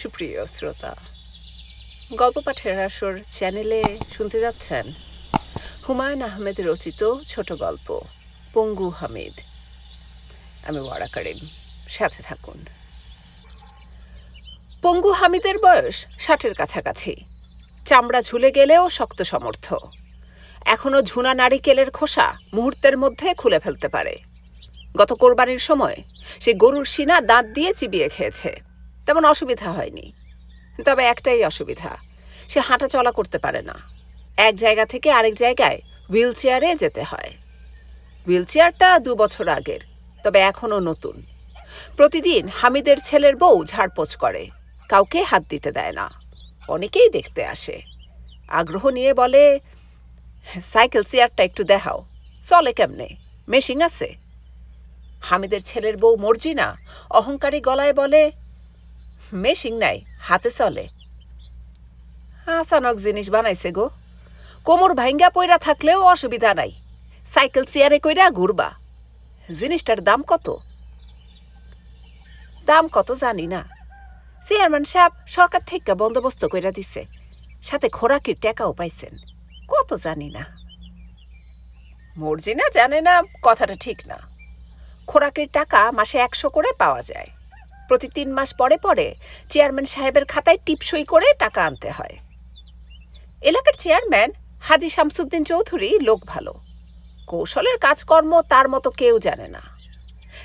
সুপ্রিয় শ্রোতা, গল্প পাঠের আসর চ্যানেলে শুনতে যাচ্ছেন হুমায়ুন আহমেদ রচিত ছোট গল্প, পঙ্গু হামিদ। আমি ওয়ারা করিম, সাথে থাকুন। পঙ্গু হামিদের বয়স ষাটের কাছাকাছি। চামড়া ঝুলে গেলেও শক্ত সমর্থ। এখনও ঝুনা নারিকেলের খোসা মুহূর্তের মধ্যে খুলে ফেলতে পারে। গত কোরবানির সময় সে গরুর সিনা দাঁত দিয়ে চিবিয়ে খেয়েছে। তেমন অসুবিধা হয়নি। তবে একটাই অসুবিধা, সে হাঁটা চলা করতে পারে না। এক জায়গা থেকে আরেক জায়গায় হুইল চেয়ারে যেতে হয়। হুইল চেয়ারটা দু বছর আগের, তবে এখনও নতুন। প্রতিদিন হামিদের ছেলের বউ ঝাড়পোছ করে, কাউকে হাত দিতে দেয় না। অনেকেই দেখতে আসে। আগ্রহ নিয়ে বলে, সাইকেল চেয়ারটা একটু দেখাও, চলে কেমনে? মেশিং আছে? হামিদের ছেলের বউ মর্জিনা অহংকারী গলায় বলে মেশিং নাই, হাতে চলে। আচানক জিনিস বানাইছে গো। কোমর ভাইঙ্গা পইরা থাকলেও অসুবিধা নাই। সাইকেল চেয়ারে কইরা ঘুরবা। জিনিসটার দাম কত? দাম কত জানি না। চেয়ারম্যান সাহেব সরকার থেকে বন্দোবস্ত কইরা দিছে। সাথে খোরাকির টাকাও পাইছেন। কত জানি না। মর্জিনা জানে না, কথাটা ঠিক না। খোরাকির টাকা মাসে একশো করে পাওয়া যায়। প্রতি তিন মাস পরে পরে চেয়ারম্যান সাহেবের খাতায় টিপসই করে টাকা আনতে হয়। এলাকার চেয়ারম্যান হাজি শামসুদ্দিন চৌধুরী লোক ভালো। কৌশলের কাজকর্ম তার মতো কেউ জানে না।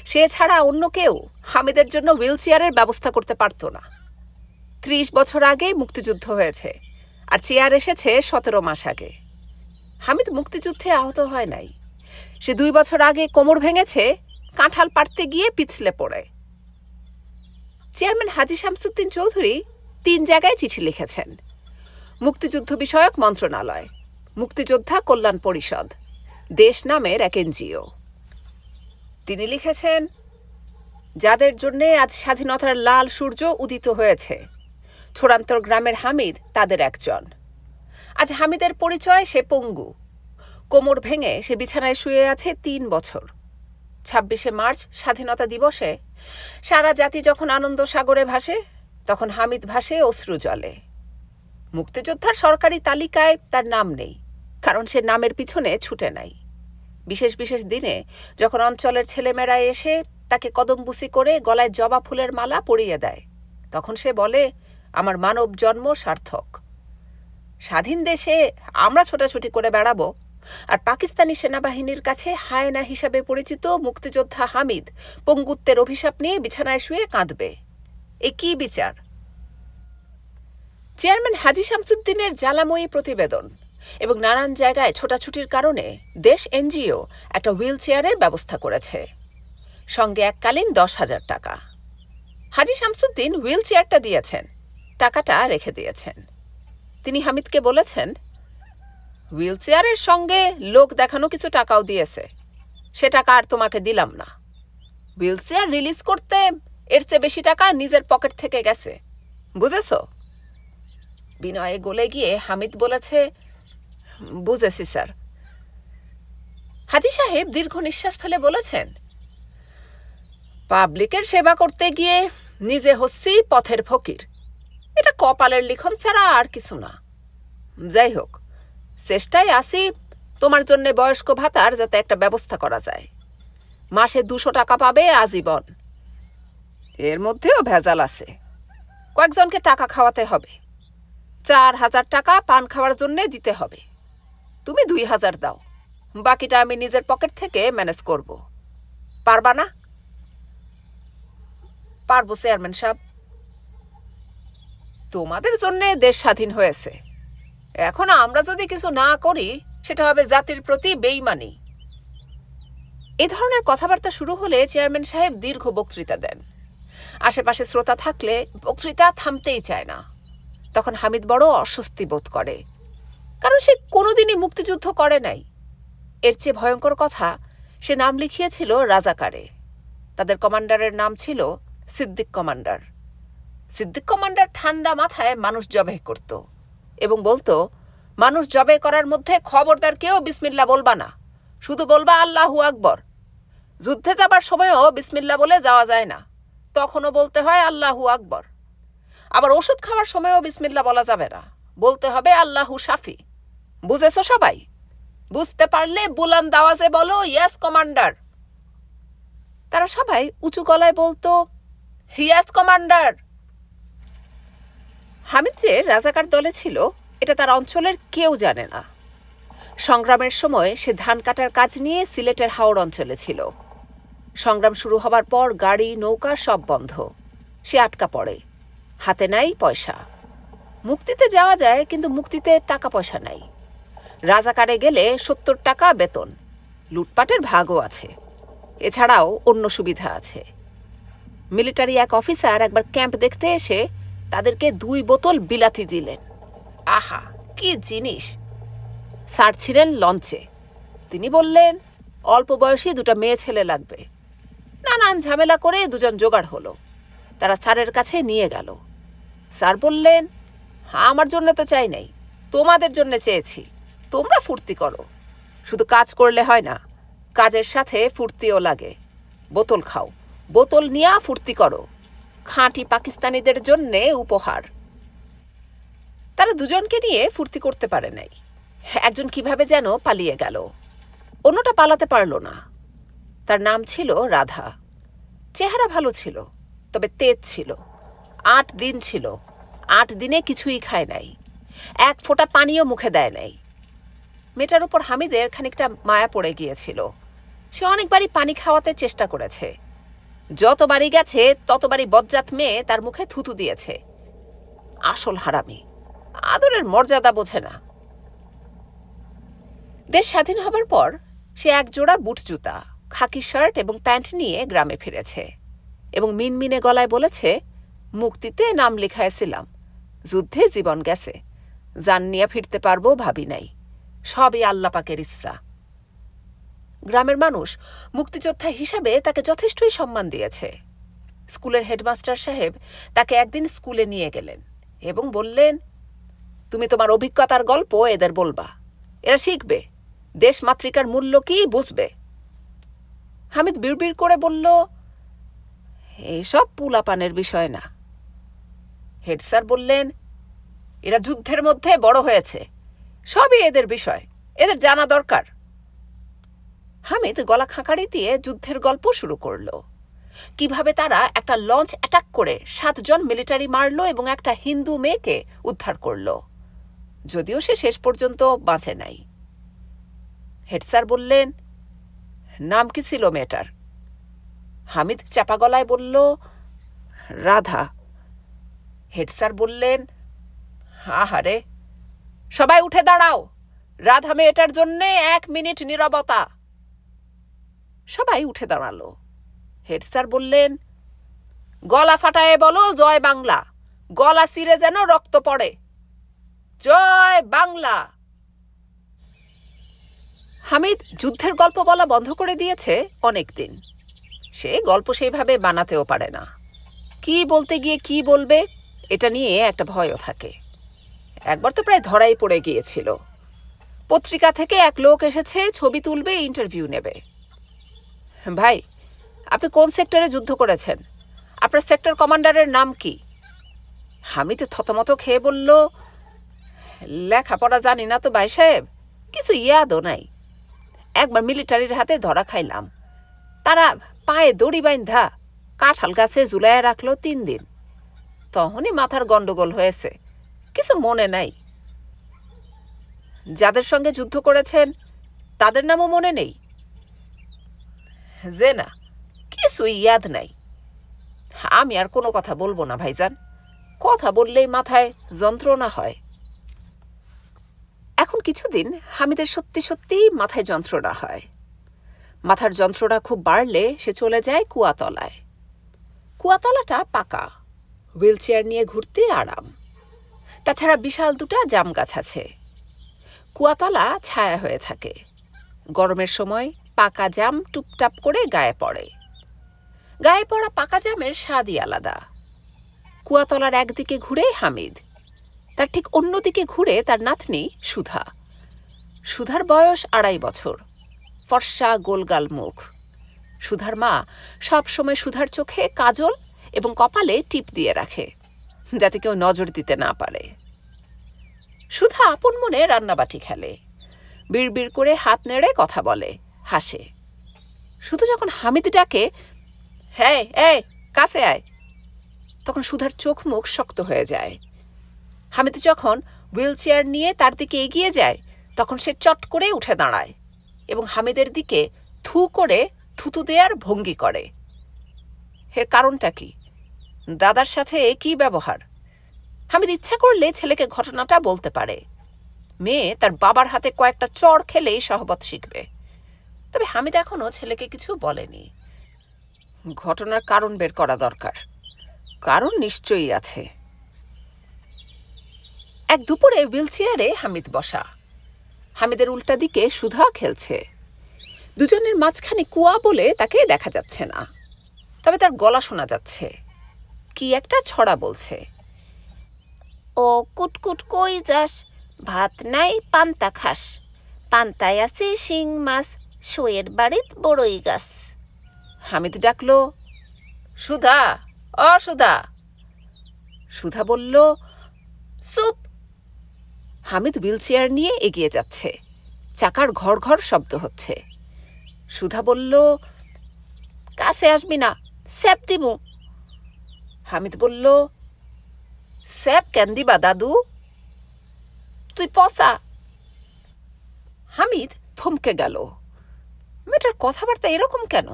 সে ছাড়া অন্য কেউ হামিদের জন্য হুইল চেয়ারের ব্যবস্থা করতে পারতো না। ত্রিশ বছর আগে মুক্তিযুদ্ধ হয়েছে আর চেয়ার এসেছে সতেরো মাস আগে। হামিদ মুক্তিযুদ্ধে আহত হয় নাই। সে দুই বছর আগে কোমর ভেঙেছে, কাঁঠাল পাড়তে গিয়ে পিছলে পড়ে। চেয়ারম্যান হাজি শামসুদ্দিন চৌধুরী তিন জায়গায় চিঠি লিখেছেন। মুক্তিযুদ্ধ বিষয়ক মন্ত্রণালয়, মুক্তিযোদ্ধা কল্যাণ পরিষদ, দেশ নামের এক এনজিও। তিনি লিখেছেন, যাদের জন্যে আজ স্বাধীনতার লাল সূর্য উদিত হয়েছে, ছোড়ান্তর গ্রামের হামিদ তাদের একজন। আজ হামিদের পরিচয় সে পঙ্গু, কোমর ভেঙে সে বিছানায় শুয়ে আছে তিন বছর। ছাব্বিশে মার্চ স্বাধীনতা দিবসে। সারা জাতি যখন আনন্দ সাগরে ভাসে, তখন হামিদ ভাসে অশ্রু জলে। মুক্তিযোদ্ধার সরকারি তালিকায় তার নাম নেই, কারণ সে নামের পিছনে ছুটে নাই। বিশেষ বিশেষ দিনে যখন অঞ্চলের ছেলেমেয়েরা এসে তাকে কদমবুসি করে গলায় জবা ফুলের মালা পরিয়ে দেয়, তখন সে বলে, আমার মানব জন্ম সার্থক। স্বাধীন দেশে আমরা ছোটাছুটি করে বেড়াবো। আর পাকিস্তানি সেনাবাহিনীর কাছে হায়না হিসাবে পরিচিত মুক্তিযোদ্ধা হামিদ পঙ্গুত্বের অভিশাপ নিয়ে বিছানায় শুয়ে কাঁদবে। এ কি বিচার? চেয়ারম্যান হাজি শামসুদ্দিনের জ্বালাময়ী প্রতিবেদন এবং নানান জায়গায় ছোটাছুটির কারণে দেশ এনজিও একটা হুইল চেয়ারের ব্যবস্থা করেছে। সঙ্গে এককালীন দশ হাজার টাকা। হাজি শামসুদ্দিন হুইল চেয়ারটা দিয়েছেন, টাকাটা রেখে দিয়েছেন। তিনি হামিদকে বলেছেন হুইল চেয়ারের সঙ্গে লোক দেখানো কিছু টাকাও দিয়েছে। সে টাকা আর তোমাকে দিলাম না। হুইল চেয়ার রিলিজ করতে এর চেয়ে বেশি টাকা নিজের পকেট থেকে গেছে। বুঝেছ? বিনয়ে গলে গিয়ে হামিদ বলেছে, বুঝেছি, স্যার। হাজি সাহেব দীর্ঘ নিঃশ্বাস ফেলে বলেছেন, পাবলিকের সেবা করতে গিয়ে নিজে হচ্ছি পথের ফকির। এটা কপালের লিখন ছাড়া আর কিছু না। যাই হোক চেষ্টায় আসি তোমার জন্য বয়স্ক ভাতার যাতে একটা ব্যবস্থা করা যায়। মাসে দুশো টাকা পাবে আজীবন। এর মধ্যেও ভেজাল আছে। কয়েকজনকে টাকা খাওয়াতে হবে। চার হাজার টাকা পান খাওয়ার জন্য দিতে হবে। তুমি দুই হাজার দাও। বাকিটা আমি নিজের পকেট থেকে ম্যানেজ করব। পারবা না? পারব, চেয়ারম্যান সাহেব। তোমাদের জন্যে দেশ স্বাধীন হয়েছে। এখন আমরা যদি কিছু না করি, সেটা হবে জাতির প্রতি বেইমানি। এ ধরনের কথাবার্তা শুরু হলে চেয়ারম্যান সাহেব দীর্ঘ বক্তৃতা দেন। আশেপাশে শ্রোতা থাকলে বক্তৃতা থামতেই চায় না। তখন হামিদ বড় অস্বস্তি বোধ করে। কারণ সে কোনোদিনই মুক্তিযুদ্ধ করে নাই। এর চেয়ে ভয়ঙ্কর কথা, সে নাম লিখিয়েছিল রাজাকারে। তাদের কমান্ডারের নাম ছিল সিদ্দিক কমান্ডার। সিদ্দিক কমান্ডার ঠান্ডা মাথায় মানুষ জবে করত। এবং বলতো, মানুষ জবে করার মধ্যে খবরদার কেউ বিসমিল্লা বলবা না, শুধু বলবা আল্লাহু আকবর। যুদ্ধে যাবার সময়ও বিসমিল্লা বলে যাওয়া যায় না, তখনও বলতে হয় আল্লাহু আকবর। আবার ওষুধ খাওয়ার সময়ও বিসমিল্লা বলা যাবে না, বলতে হবে আল্লাহু সাফি বুঝেছ সবাই? বুঝতে পারলে বুলান দাওয়াজে বলো, ইয়াস কমান্ডার। তারা সবাই উঁচু গলায় বলতো, হিয়াস কমান্ডার। হামিদ যে রাজাকার দলে ছিল, এটা তার অঞ্চলের কেউ জানে না। সংগ্রামের সময় সে ধান কাটার কাজ নিয়ে সিলেটের হাওড় অঞ্চলে ছিল। সংগ্রাম শুরু হবার পর গাড়ি, নৌকা সব বন্ধ। সে আটকা পড়ে। হাতে নাই পয়সা। মুক্তিতে যাওয়া যায়, কিন্তু মুক্তিতে টাকা পয়সা নাই। রাজাকারে গেলে সত্তর টাকা বেতন। লুটপাটের ভাগও আছে। এছাড়াও অন্য সুবিধা আছে। মিলিটারি এক অফিসার একবার ক্যাম্প দেখতে এসে তাদেরকে দুই বোতল বিলাতি দিলেন। আহা, কি জিনিস। স্যার ছিলেন লঞ্চে। তিনি বললেন, অল্প বয়সী দুটো মেয়ে ছেলে লাগবে। নানান ঝামেলা করে দুজন জোগাড় হলো। তারা স্যারের কাছে নিয়ে গেল। স্যার বললেন, আমার জন্য তো চাই নাই। তোমাদের জন্য চেয়েছি। তোমরা ফুর্তি করো। শুধু কাজ করলে হয় না, কাজের সাথে ফুর্তিও লাগে। বোতল খাও। বোতল নিয়া ফুর্তি করো। খাঁটি পাকিস্তানিদের জন্যে উপহার। তারা দুজনকে নিয়ে ফুর্তি করতে পারে নাই। একজন কীভাবে যেন পালিয়ে গেল। অন্যটা পালাতে পারল না। তার নাম ছিল রাধা। চেহারা ভালো ছিল, তবে তেজ ছিল। আট দিন ছিল। আট দিনে কিছুই খায় নাই। এক ফোঁটা পানিও মুখে দেয় নাই। মেয়েটার উপর হামিদের খানিকটা মায়া পড়ে গিয়েছিল। সে অনেকবারই পানি খাওয়াতে চেষ্টা করেছে। যতবারই গেছে, ততবারই বজ্জাত মেয়ে তার মুখে থুতু দিয়েছে। আসল হারামি। আদরের মর্যাদা বোঝে না। দেশ স্বাধীন হবার পর সে এক জোড়া বুট জুতা, খাকি শার্ট এবং প্যান্ট নিয়ে গ্রামে ফিরেছে এবং মিনমিনে গলায় বলেছে, মুক্তিতে নাম লিখাইছিলাম। যুদ্ধে জীবন গেছে। জান নিয়ে ফিরতে পারব ভাবি নাই। সবই আল্লাপাকের ইচ্ছা। গ্রামের মানুষ মুক্তিযোদ্ধা হিসাবে তাকে যথেষ্টই সম্মান দিয়েছে। স্কুলের হেডমাস্টার সাহেব তাকে একদিন স্কুলে নিয়ে গেলেন এবং বললেন, তুমি তোমার অভিজ্ঞতার গল্প এদের বলবা। এরা শিখবে। দেশমাতৃকার মূল্য কি বুঝবে? হামিদ বিড়বিড় করে বলল এইসব পুলাপানের বিষয় না। হেড স্যার বললেন, এরা যুদ্ধের মধ্যে বড় হয়েছে। সবই এদের বিষয়। এদের জানা দরকার। হামিদ গলা খাঁকারি দিয়ে যুদ্ধের গল্প শুরু করল। কীভাবে তারা একটা লঞ্চ অ্যাটাক করে সাতজন মিলিটারি মারল এবং একটা হিন্দু মেয়েকে উদ্ধার করল। যদিও সে শেষ পর্যন্ত বাঁচে নাই। হেড স্যার বললেন, নাম কি ছিল মেয়েটার? হামিদ চাপা গলায় বলল, রাধা। হেড স্যার বললেন, আহারে, সবাই উঠে দাঁড়াও। রাধা মেয়েটার জন্যে এক মিনিট নীরবতা। সবাই উঠে দাঁড়াল। হেড স্যার বললেন, গলা ফাটায়ে বলো, জয় বাংলা। গলা চিরে যেন রক্ত পড়ে। জয় বাংলা। হামিদ যুদ্ধের গল্প বলা বন্ধ করে দিয়েছে অনেক দিন। সে গল্প সেইভাবে বানাতেও পারে না। কি বলতে গিয়ে কি বলবে, এটা নিয়ে একটা ভয়ও থাকে। একবার তো প্রায় ধরাই পড়ে গিয়েছিল। পত্রিকা থেকে এক লোক এসেছে, ছবি তুলবে, ইন্টারভিউ নেবে। ভাই, আপনি কোন সেক্টরে যুদ্ধ করেছেন? আপনার সেক্টর কমান্ডারের নাম কি? আমি তো থতমত খেয়ে বলল, লেখাপড়া জানি না তো ভাই সাহেব, কিছু ইয়াদও নাই। একবার মিলিটারির হাতে ধরা খাইলাম। তারা পায়ে দড়ি বাইন্ধা কাঁঠাল গাছে ঝুলাইয়া রাখল তিন দিন। তখনই মাথার গন্ডগোল হয়েছে, কিছু মনে নাই। যাদের সঙ্গে যুদ্ধ করেছেন, তাদের নামও মনে নেই? যে না কিছুই ইয়াদ নাই। আমি আর কোনো কথা বলব না, ভাইজান। কথা বললেই মাথায় যন্ত্রণা হয়। এখন কিছুদিন হামিদের সত্যি সত্যি মাথায় যন্ত্রণা হয়। মাথার যন্ত্রণা খুব বাড়লে সে চলে যায় কুয়াতলায়। কুয়াতলাটা পাকা হুইল চেয়ার নিয়ে ঘুরতে আরাম। তাছাড়া বিশাল দুটা জাম গাছ আছে। কুয়াতলা ছায়া হয়ে থাকে। গরমের সময় পাকা জাম টুপটাপ করে গায়ে পড়ে। গায়ে পড়া পাকা জামের স্বাদই আলাদা। কুয়াতলার একদিকে ঘুরে হামিদ, তার ঠিক অন্যদিকে ঘুরে তার নাতনি সুধা। সুধার বয়স আড়াই বছর, ফর্সা গোলগাল মুখ। সুধার মা সব সময় সুধার চোখে কাজল এবং কপালে টিপ দিয়ে রাখে, যাতে কেউ নজর দিতে না পারে। সুধা আপন মনে রান্নাবাটি খেলে, বিড়বিড় করে হাত নেড়ে কথা বলে হাসে। শুধু যখন হামিদ ডাকে হ্যাঁ কাছে আয়, তখন সুধার চোখ মুখ শক্ত হয়ে যায়। হামিদ যখন হুইল চেয়ার নিয়ে তার দিকে এগিয়ে যায়, তখন সে চট করে উঠে দাঁড়ায় এবং হামিদের দিকে থু করে থুতু দেওয়ার ভঙ্গি করে। এর কারণটা কি? দাদার সাথে কি ব্যবহার? হামিদ ইচ্ছা করলে ছেলেকে ঘটনাটা বলতে পারে। মেয়ে তার বাবার হাতে কয়েকটা চড় খেলেই সহবত শিখবে। তবে হামিদ এখনও ছেলেকে কিছু বলেনি। ঘটনার কারণ বের করা দরকার। কারণ নিশ্চয়ই আছে। এক দুপুরে হুইল চেয়ারে হামিদ বসা। হামিদের উল্টা দিকে সুধা খেলছে। দুজনের মাঝখানে কুয়া বলে তাকে দেখা যাচ্ছে না। তবে তার গলা শোনা যাচ্ছে। কি একটা ছড়া বলছে। ও কুটকুট কই যাস? ভাত নাই, পান্তা খাস। পান্তায় আছে শিং মাছ। শোয়ের বাড়িত বড়ই গাছ। হামিদ ডাকলো, সুধা, অ, সুধা। সুধা বলল সুপ হামিদ হুইল চেয়ার নিয়ে এগিয়ে যাচ্ছে। চাকার ঘর ঘর শব্দ হচ্ছে। সুধা বলল, কাছে আসবি না, স্যাপ দিমু। হামিদ বলল, স্যাপ কেন দিবা, দাদু? তুই পসা হামিদ থমকে গেল। মেয়েটার কথাবার্তা এরকম কেন?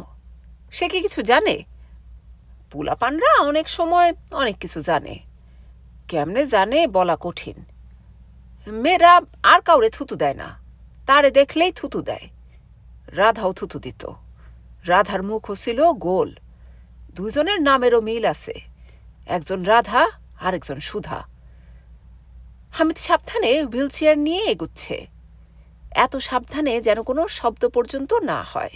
সে কি কিছু জানে? পুলাপানরা অনেক সময় অনেক কিছু জানে। কেমনে জানে বলা কঠিন। মেয়েরা আর কাউরে থুতু দেয় না। তারে দেখলেই থুতু দেয়। রাধাও থুতু দিত। রাধার মুখও ছিল গোল। দুজনের নামেরও মিল আছে। একজন রাধা, আরেকজন সুধা। হামিদ সাবধানে হুইল চেয়ার নিয়ে এগুচ্ছে। এত সাবধানে যেন কোনো শব্দ পর্যন্ত না হয়।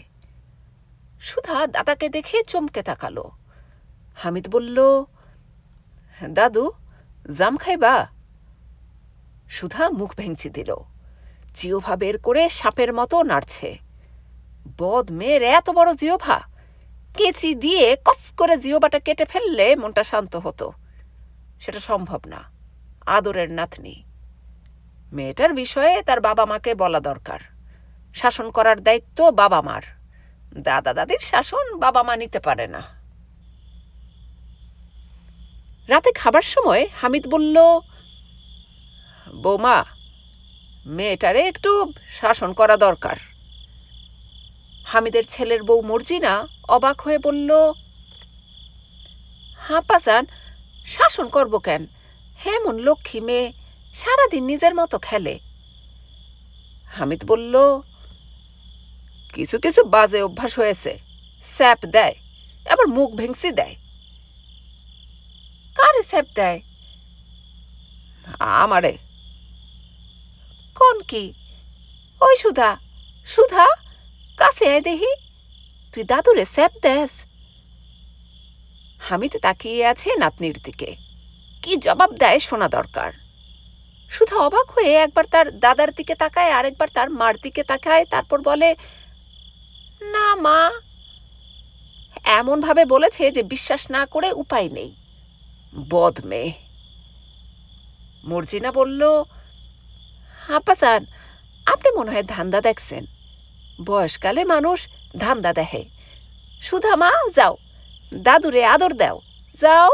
সুধা দাদাকে দেখে চমকে তাকালো। হামিদ বলল, দাদু, জাম খাইবা? সুধা মুখ ভেঙচি দিল। জিওভা বের করে সাপের মতো নাড়ছে। বদ মেয়ের এত বড় জিওভা কেচি দিয়ে কস করে জিওবাটা কেটে ফেললে মনটা শান্ত হতো। সেটা সম্ভব না। আদরের নাতনি। মেয়েটার বিষয়ে তার বাবা মাকে বলা দরকার। শাসন করার দায়িত্ব বাবা মার দাদা দাদির শাসন বাবা মা নিতে পারে না। রাতে খাবার সময় হামিদ বলল, বৌমা, মেয়েটারে একটু শাসন করা দরকার। হামিদের ছেলের বউ মর্জিনা অবাক হয়ে বলল হাঁপাজান শাসন করব কেন? হেমন লক্ষ্মী মেয়ে সারাদিন নিজের মতো খেলে। হামিদ বলল, কিছু কিছু বাজে অভ্যাস হয়েছে। স্যাপ দেয়, আবার মুখ ভেঙসি দেয়। কারে স্যাপ দেয়? আমারে। কোন কি? ওই সুধা সুধা, কাছে আয় দেখি। তুই দাদুরে স্যাপ দেস। হামিদ তাকিয়ে আছে নাতনির দিকে। কি জবাব দেয় শোনা দরকার। সুধা অবাক হয়ে একবার তার দাদার দিকে তাকায়, আরেকবার তার মার দিকে তাকায়, তারপর বলে, না, মা। এমনভাবে বলেছে যে বিশ্বাস না করে উপায় নেই। বদ মেয়ে। মর্জিনা বলল হাপাসান আপনি মনে হয় ধান্দা দেখছেন। বয়সকালে মানুষ ধান্দা দেখে। সুধা মা, যাও। দাদুরে আদর দাও। যাও।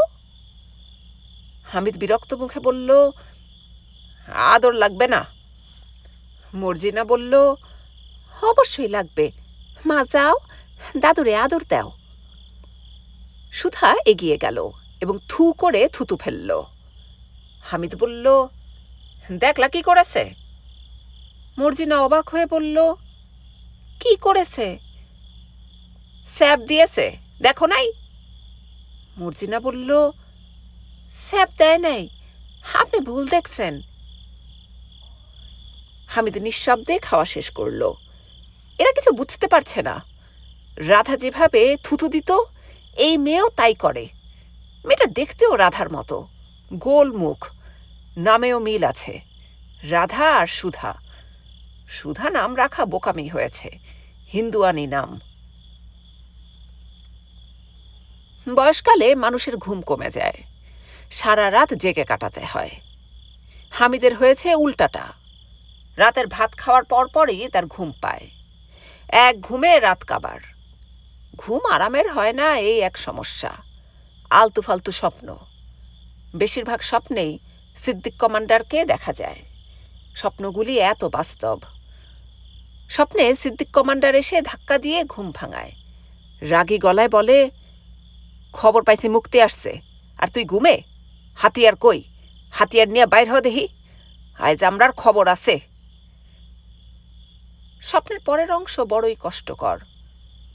হামিদ বিরক্ত মুখে বলল আদর লাগবে না। মর্জিনা বলল, অবশ্যই লাগবে। মা, যাও, দাদুরে আদর দাও। সুধা এগিয়ে গেল এবং থু করে থুতু ফেলল। হামিদ বলল, দেখলা কি করেছে? মর্জিনা অবাক হয়ে বলল, কি করেছে? স্যাপ দিয়েছে, দেখো নাই? মর্জিনা বলল, স্যাপ দেয় নাই। আপনি ভুল দেখছেন। হামিদ নিঃশব্দে খাওয়া শেষ করল। এরা কিছু বুঝতে পারছে না। রাধা যেভাবে থুতু দিত, এই মেয়েও তাই করে। মেয়েটা দেখতেও রাধার মতো, গোল মুখ, নামেও মিল আছে। রাধা আর সুধা। সুধা নাম রাখা বোকামি হয়েছে, হিন্দুয়ানি নাম। বয়সকালে মানুষের ঘুম কমে যায়। সারা রাত জেগে কাটাতে হয়। হামিদের হয়েছে উল্টাটা। রাতের ভাত খাওয়ার পরপরই তার ঘুম পায়। এক ঘুমে রাত কাবার। ঘুম আরামের হয় না এই এক সমস্যা। আলতু ফালতু স্বপ্ন। বেশিরভাগ স্বপ্নেই সিদ্দিক কমান্ডারকে দেখা যায়। স্বপ্নগুলি এত বাস্তব। স্বপ্নে সিদ্দিক কমান্ডার এসে ধাক্কা দিয়ে ঘুম ভাঙায়। রাগী গলায় বলে, খবর পাইছে মুক্তি আসছে। আর তুই ঘুমে? হাতিয়ার কই? হাতিয়ার নিয়ে বাইর হ দেহি আজ আমরার খবর আছে। স্বপ্নের পরের অংশ বড়ই কষ্টকর।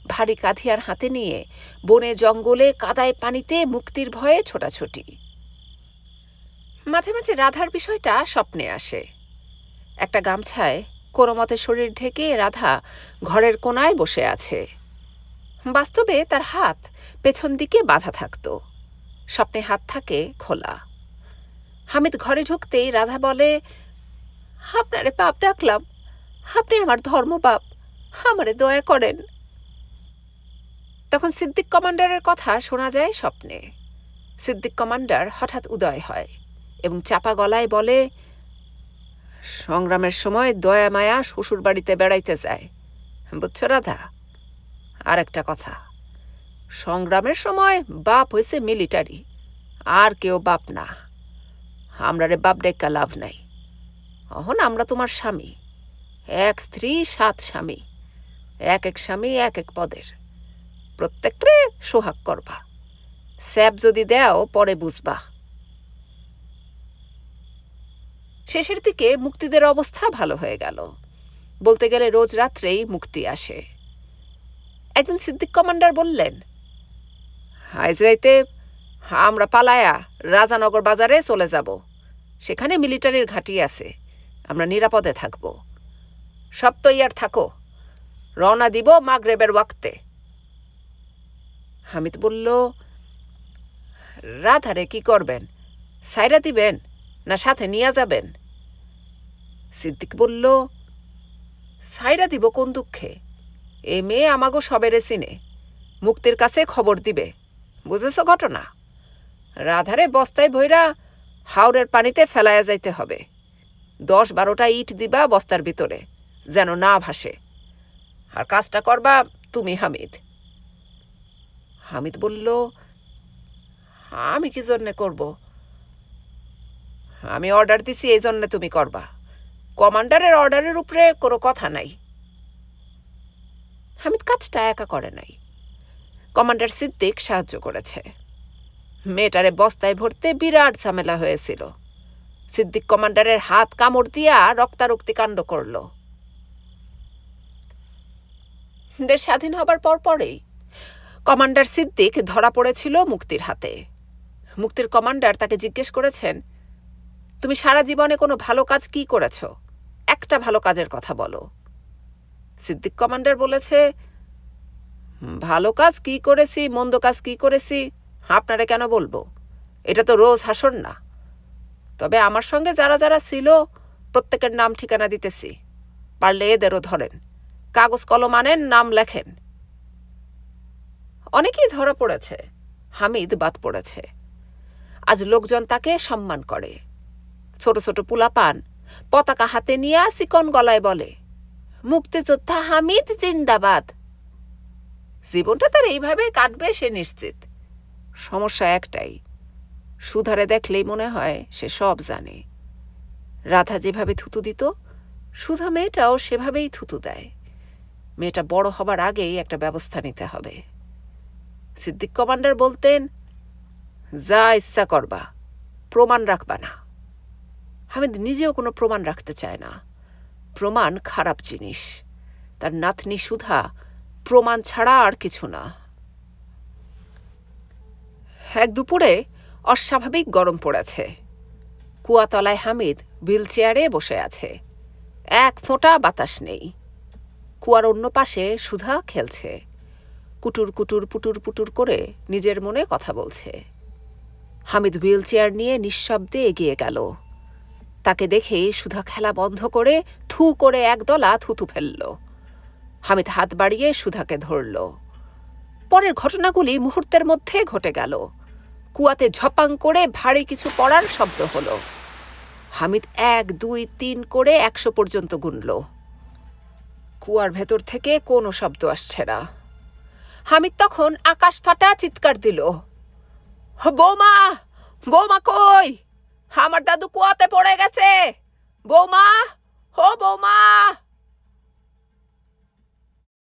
ভারী কাঁধিয়ার হাতে নিয়ে বনে জঙ্গলে কাদায় পানিতে মুক্তির ভয়ে ছোটাছুটি। মাঝে মাঝে রাধার বিষয়টা স্বপ্নে আসে। একটা গামছায় কোনো মতে শরীর ঢেকে রাধা ঘরের কোনায় বসে আছে। বাস্তবে তার হাত পেছন দিকে বাঁধা থাকত। স্বপ্নে হাত থাকে খোলা। হামিদ ঘরে ঢুকতেই রাধা বলে, আপনারে পাপ ডাকলাম। আপনি আমার ধর্মবাপ আমারে দয়া করেন। তখন সিদ্দিক কমান্ডারের কথা শোনা যায় স্বপ্নে। সিদ্দিক কমান্ডার হঠাৎ উদয় হয় এবং চাপা গলায় বলে, সংগ্রামের সময় দয়া, মায়া শ্বশুর বাড়িতে বেড়াইতে যায়। বুঝছ রাধা? আর একটা কথা। সংগ্রামের সময় বাপ হয়েছে মিলিটারি, আর কেউ বাপ না। আমরা রে বাপ ডেকা লাভ নাই। অহন আমরা তোমার স্বামী। এক স্ত্রী, সাত স্বামী। এক এক স্বামী, এক এক পদের। প্রত্যেকরে সোহাগ করবা। স্যাপ যদি দেও, পরে বুঝবা। শেষের দিকে মুক্তিদের অবস্থা ভালো হয়ে গেল। বলতে গেলে রোজ রাত্রেই মুক্তি আসে। একদিন সিদ্দিক কমান্ডার বললেন আজ রাইতে আমরা পালায়া রাজানগর বাজারে চলে যাব। সেখানে মিলিটারির ঘাঁটি আছে। আমরা নিরাপদে থাকব। সব তো ইয়ার থাকো। রওনা দিব মাগরেবের ওয়াক্তে। হামিদ বলল, রাধারে কি করবেন? সাইরা দিবেন না সাথে নিয়ে যাবেন? সিদ্দিক বলল, সাইরা দিব কোন দুঃখে? এ মেয়ে আমাগো সবেরে চিনে। মুক্তির কাছে খবর দিবে। বুঝেছ ঘটনা? রাধারে বস্তায় ভৈরা হাওড়ের পানিতে ফেলায়া যাইতে হবে। দশ বারোটা ইট দিবা বস্তার ভিতরে। যেন না ভাসে। আর কাজটা করবা তুমি, হামিদ। হামিদ বলল, আমি কি জন্যে করব? আমি অর্ডার দিছি, এই জন্যে তুমি করবা। কমান্ডারের অর্ডারের উপরে কোনো কথা নাই। হামিদ কাজটা একা করে নাই। কমান্ডার সিদ্দিক সাহায্য করেছে। মেয়েটারে বস্তায় ভরতে বিরাট ঝামেলা হয়েছিল। সিদ্দিক কমান্ডারের হাত কামড় দিয়া রক্তারক্তি কাণ্ড করল। দেশ স্বাধীন হবার পর পরেই কমান্ডার সিদ্দিক ধরা পড়েছিল মুক্তির হাতে। মুক্তির কমান্ডার তাকে জিজ্ঞেস করেছেন, তুমি সারা জীবনে কোনো ভালো কাজ কি করেছ? একটা ভালো কাজের কথা বলো। সিদ্দিক কমান্ডার বলেছে, ভালো কাজ কি করেছি, মন্দ কাজ কি করেছি, আপনারে কেন বলব? এটা তো রোজ হাসন না। তবে আমার সঙ্গে যারা যারা ছিল, প্রত্যেকের নাম ঠিকানা দিতেছি, পারলে এদেরও ধরেন। কাগজ কলম আনেন নাম লেখেন। অনেকেই ধরা পড়েছে, হামিদ বাদ পড়েছে। আজ লোকজন তাকে সম্মান করে। ছোট ছোট পুলাপান, পতাকা হাতে নিয়ে চিকন গলায় বলে, মুক্তিযোদ্ধা হামিদ জিন্দাবাদ। জীবনটা তার এইভাবে কাটবে সে নিশ্চিত। সমস্যা একটাই, সুধারে দেখলেই মনে হয় সে সব জানে। রাধা যেভাবে থুতু দিত, সুধা মেয়েটাও সেভাবেই থুতু দেয়। মেয়েটা বড় হবার আগেই একটা ব্যবস্থা নিতে হবে। সিদ্দিক কমান্ডার বলতেন, যা ইচ্ছা করবা, প্রমাণ রাখবা না। হামিদ নিজেও কোনো প্রমাণ রাখতে চায় না। প্রমাণ খারাপ জিনিস। তার নাতনি সুধা প্রমাণ ছাড়া আর কিছু না। এক দুপুরে অস্বাভাবিক গরম পড়েছে। কুয়াতলায় হামিদ হুইল চেয়ারে বসে আছে। এক ফোঁটা বাতাস নেই। কুয়ার অন্য পাশে সুধা খেলছে। কুটুর কুটুর পুটুর পুটুর করে নিজের মনে কথা বলছে। হামিদ হুইল চেয়ার নিয়ে নিঃশব্দে এগিয়ে গেল। তাকে দেখেই সুধা খেলা বন্ধ করে থু করে একদলা থুতু ফেলল। হামিদ হাত বাড়িয়ে সুধাকে ধরল। পরের ঘটনাগুলি মুহূর্তের মধ্যে ঘটে গেল। কুয়াতে ঝপাং করে ভারী কিছু পড়ার শব্দ হলো। হামিদ এক, দুই, তিন করে একশো পর্যন্ত গুনল। কুয়ার ভেতর থেকে কোনো শব্দ আসছে না। হামিদ তখন আকাশ ফাটা চিৎকার দিল, বৌমা বৌমা কই? আমার দাদু কুয়াতে পড়ে গেছে। বৌমা, ও বৌমা!